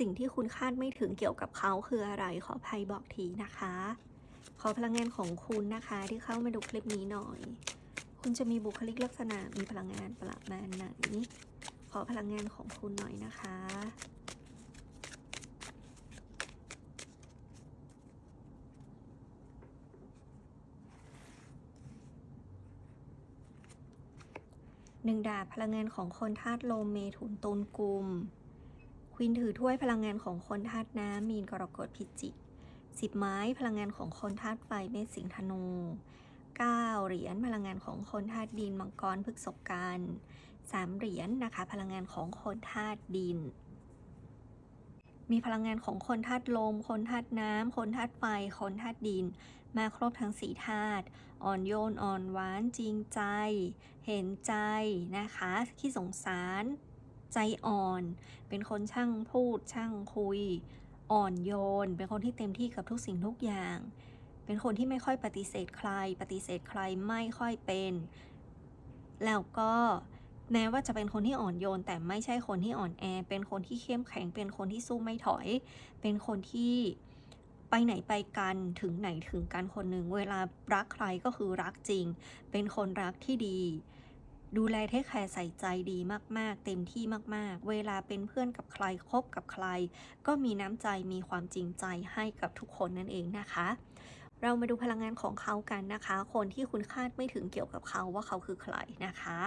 สิ่งที่คุณคาดไม่ถึงเกี่ยวกับเขาคืออะไรขอภัยบอกทีนะคะ ขอพลังงานของคุณนะคะที่เข้ามาดูคลิปนี้หน่อย คุณจะมีบุคลิกลักษณะมีพลังงานประมาณไหน ขอพลังงานของคุณหน่อยนะคะหนึ่งดาบพลังงานของคนธาตุลมเมถุนตุลกุม วินถือถ้วยพลังงานของคนธาตุน้ำมีนกรกฎพิจิกสิบไม้พลังงานของคนธาตุไฟเมษสิงธนูเก้าเหรียญพลังงานของคนธาตุดินมังกรพฤกษบกันสามเหรียญนะคะ พลังงานของคนธาตุดิน มีพลังงานของคนธาตุลม คนธาตุน้ำคนธาตุไฟ คนธาตุดิน มาครบทั้งสี่ธาตุอ่อนโยนอ่อนหวานจริงใจ เห็นใจนะคะขี้สงสาร ใจอ่อน เป็นคนช่างพูดช่างคุย อ่อนโยน เป็นคนที่เต็มที่กับทุกสิ่งทุกอย่าง เป็นคนที่ไม่ค่อยปฏิเสธใคร ปฏิเสธใครไม่ค่อยเป็น แล้วก็แม้ว่าจะเป็นคนที่อ่อนโยน แต่ไม่ใช่คนที่อ่อนแอ เป็นคนที่เข้มแข็ง เป็นคนที่สู้ไม่ถอย เป็นคนที่ไปไหนไปกันถึงไหนถึงกันคนหนึ่งเวลารักใครก็คือรักจริง เป็นคนรักที่ดี ดูแลเทคแคร์ใส่ใจดีมากๆ เต็มที่มากๆ เวลาเป็นเพื่อนกับใครคบกับใคร ก็มีน้ำใจมีความจริงใจให้กับทุกคนนั่นเองนะคะ เรามาดูพลังงานของเขากันนะคะ คนที่คุณคาดไม่ถึงเกี่ยวกับเขาว่าเขาคือใครนะคะ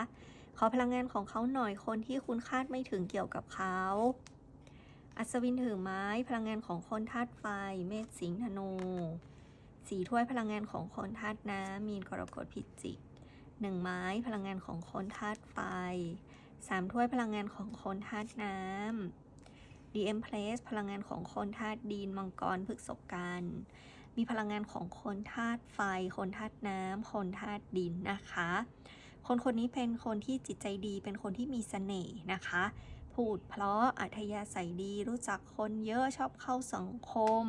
ขอพลังงานของเขาหน่อยคนที่คุณคาดไม่ถึงเกี่ยวกับเขาอัศวินถือไม้พลังงานของคนธาตุไฟ เมษสิงห์ธนูสีถ้วยพลังงานของคนธาตุน้ำมีนกรกฎพิจิก หนึ่งไม้พลังงานของคนธาตุไฟสามถ้วยพลังงานของคนธาตุน้ำ DM Place พลังงานของคนธาตุดินมังกรพฤกษกันมีพลังงานของคนธาตุไฟ คนธาตุน้ำ คนธาตุดินนะคะ คนคนนี้เป็นคนที่จิตใจดี เป็นคนที่มีเสน่ห์นะคะ พูดเพราะอัธยาศัยดี รู้จักคนเยอะชอบเข้าสังคม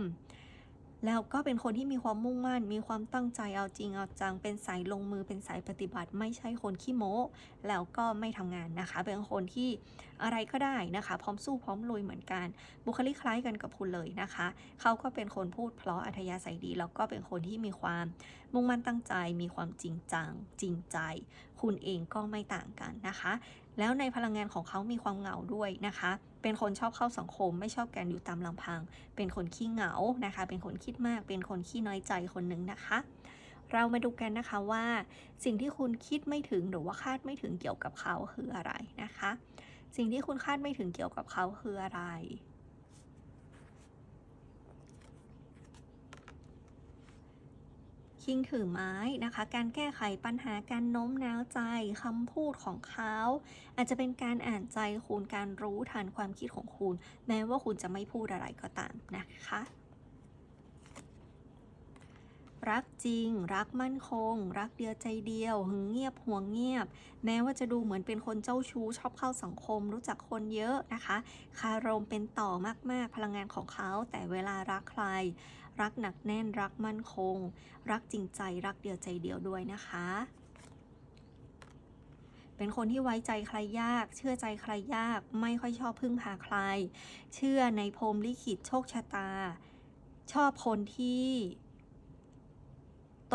แล้วก็เป็นคนที่มีความมุ่งมั่น มีความตั้งใจเอาจริงเอาจัง เป็นสายลงมือ เป็นสายปฏิบัติ ไม่ใช่คนขี้โม้ แล้วก็ไม่ทำงานนะคะ เป็นคนที่อะไรก็ได้นะคะ พร้อมสู้พร้อมลุยเหมือนกัน บุคลิกคล้ายกันกับคุณเลยนะคะ เขาก็เป็นคนพูดเพราะอัธยาศัยดี แล้วก็เป็นคนที่มีความมุ่งมั่นตั้งใจ มีความจริงจัง จริงใจ คุณเองก็ไม่ต่างกันนะคะ แล้วในพลังงานของเขามีความเหงาด้วยนะคะ เป็นคนชอบเข้าสังคม ไม่ชอบการอยู่ตามลำพัง เป็นคนขี้เหงานะคะ เป็นคนคิดมาก เป็นคนขี้น้อยใจคนหนึ่งนะคะ เรามาดูกันนะคะว่าสิ่งที่คุณคิดไม่ถึงหรือว่าคาดไม่ถึงเกี่ยวกับเขาคืออะไรนะคะ สิ่งที่คุณคาดไม่ถึงเกี่ยวกับเขาคืออะไร คิงถือไม้นะคะ การแก้ไขปัญหาการโน้มน้าวใจคำพูดของเขา อาจจะเป็นการอ่านใจคุณการรู้ทันความคิดของคุณ แม้ว่าคุณจะไม่พูดอะไรก็ตามนะคะ รักจริง รักมั่นคง รักเดียวใจเดียวหึงเงียบห่วงเงียบ แม้ว่าจะดูเหมือนเป็นคนเจ้าชู้ชอบเข้าสังคม รู้จักคนเยอะนะคะ คารมเป็นต่อมากๆ พลังงานของเขา แต่เวลารักใคร รักหนักแน่นรักมั่นคง รักจริงใจรักเดียวใจเดียวด้วยนะคะ เป็นคนที่ไว้ใจใครยาก เชื่อใจใครยาก ไม่ค่อยชอบพึ่งพาใคร เชื่อในพรมลิขิตโชคชะตา ชอบคนที่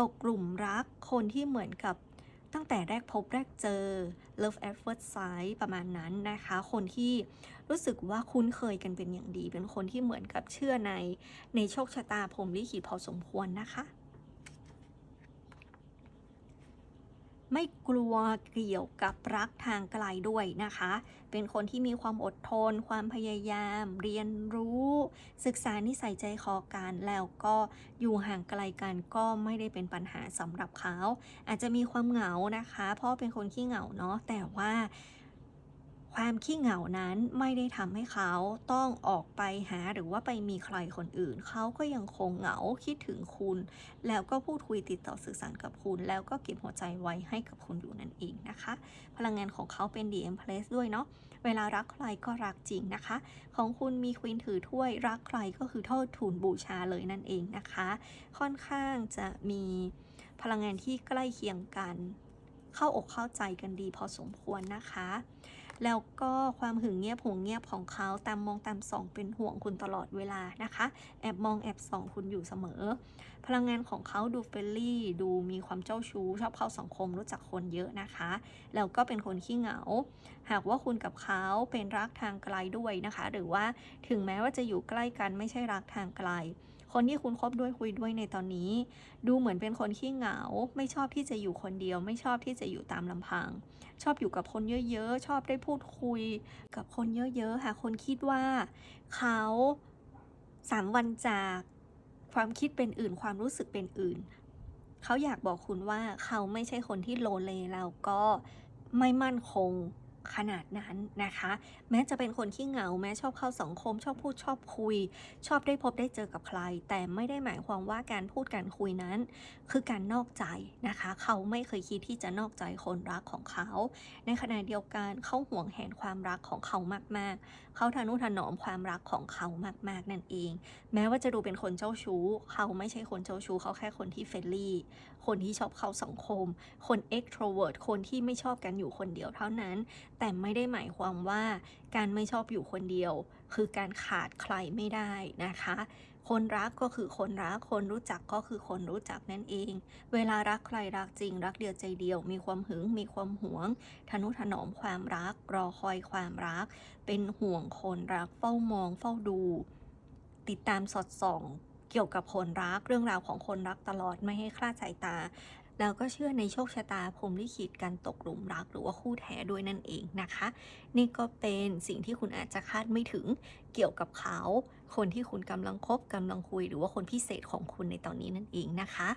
ตกกลุ่มรักคนที่เหมือนกับ ตั้งแต่แรกพบแรกเจอ love at first sight ประมาณนั้นนะคะ คนที่รู้สึกว่าคุ้นเคยกันเป็นอย่างดี เป็นคนที่เหมือนกับเชื่อในในโชคชะตาพรหมลิขิตพอสมควรนะคะ ไม่กลัวเกี่ยวกับรักทางไกลด้วยนะคะ เป็นคนที่มีความอดทน ความพยายาม เรียนรู้ ศึกษานิสัยใจคอกันแล้วก็อยู่ห่างไกลกันก็ไม่ได้เป็นปัญหาสำหรับเขา อาจจะมีความเหงานะคะ เพราะเป็นคนขี้เหงาเนาะแต่ว่า ความขี้เหงานั้นไม่ได้ทำให้เขาต้องออกไปหาหรือว่าไปมีใครคนอื่น เขาก็ยังคงเหงาคิดถึงคุณ แล้วก็พูดคุยติดต่อสื่อสารกับคุณ แล้วก็เก็บหัวใจไว้ให้กับคุณอยู่นั่นเองนะคะ พลังงานของเขาเป็น DM Place ด้วยเนาะเวลารักใครก็รักจริงนะคะ ของคุณมีควีนถือถ้วยรักใครก็คือโทษทูนบูชาเลยนั่นเองนะคะ ค่อนข้างจะมีพลังงานที่ใกล้เคียงกัน เข้าอกเข้าใจกันดีพอสมควรนะคะ แล้วก็ความหึงเงียบหวงเงียบของเขาตามมองตามส่องเป็นห่วงคุณตลอดเวลานะคะ แอบมองแอบส่องคุณอยู่เสมอ พลังงานของเขาดูเฟรนลี่ดูมีความเจ้าชู้ ชอบเข้าสังคมรู้จักคนเยอะนะคะ แล้วก็เป็นคนขี้เหงา หากว่าคุณกับเขาเป็นรักทางไกลด้วยนะคะ หรือว่าถึงแม้ว่าจะอยู่ใกล้กันไม่ใช่รักทางไกล คนที่คุณคบด้วยคุยด้วยในตอนนี้ ดูเหมือนเป็นคนขี้เหงา ไม่ชอบที่จะอยู่คนเดียว ไม่ชอบที่จะอยู่ตามลำพัง ชอบอยู่กับคนเยอะๆ ชอบได้พูดคุย กับคนเยอะๆหากคนคิดว่าเขาสามวันจากความคิดเป็นอื่นความรู้สึกเป็นอื่น เขาอยากบอกคุณว่าเขาไม่ใช่คนที่โลเลแล้วก็ไม่มั่นคง ขนาดนั้นนะคะ แม้จะเป็นคนขี้เหงา แม้ชอบเข้าสังคม ชอบพูดชอบคุย ชอบได้พบได้เจอกับใคร แต่ไม่ได้หมายความว่าการพูดการคุยนั้น คือการนอกใจนะคะ เขาไม่เคยคิดที่จะนอกใจคนรักของเขา ในขณะเดียวกันเขาห่วงแหนความรักของเขามาก ๆ เขาทนุถนอมความรักของเขามาก ๆ นั่นเอง แม้ว่าจะดูเป็นคนเจ้าชู้ เขาไม่ใช่คนเจ้าชู้ เขาแค่คนที่เฟรนลี่ คนที่ชอบเข้าสังคม คน extrovert คนที่ไม่ชอบกันอยู่คนเดียวเท่านั้นแต่ไม่ได้หมายความว่าการไม่ชอบอยู่คนเดียว คือการขาดใครไม่ได้นะคะ คนรักก็คือคนรัก คนรู้จักก็คือคนรู้จักนั่นเอง เวลารักใครรักจริง รักเดียวใจเดียว มีความหึง มีความหวง ทนุถนอมความรัก รอคอยความรัก เป็นห่วงคนรัก เฝ้ามอง เฝ้าดู ติดตามสอดส่องเกี่ยวกับคนรักเรื่องราวของคนรักตลอดไม่ให้คลาดสายตา แล้วก็เชื่อในโชคชะตาพรมลิขิตการตกหลุมรักหรือว่าคู่แท้ด้วยนั่นเองนะคะ นี่ก็เป็นสิ่งที่คุณอาจจะคาดไม่ถึงเกี่ยวกับเขา คนที่คุณกำลังคบกำลังคุย หรือว่าคนพิเศษของคุณในตอนนี้นั่นเองนะคะ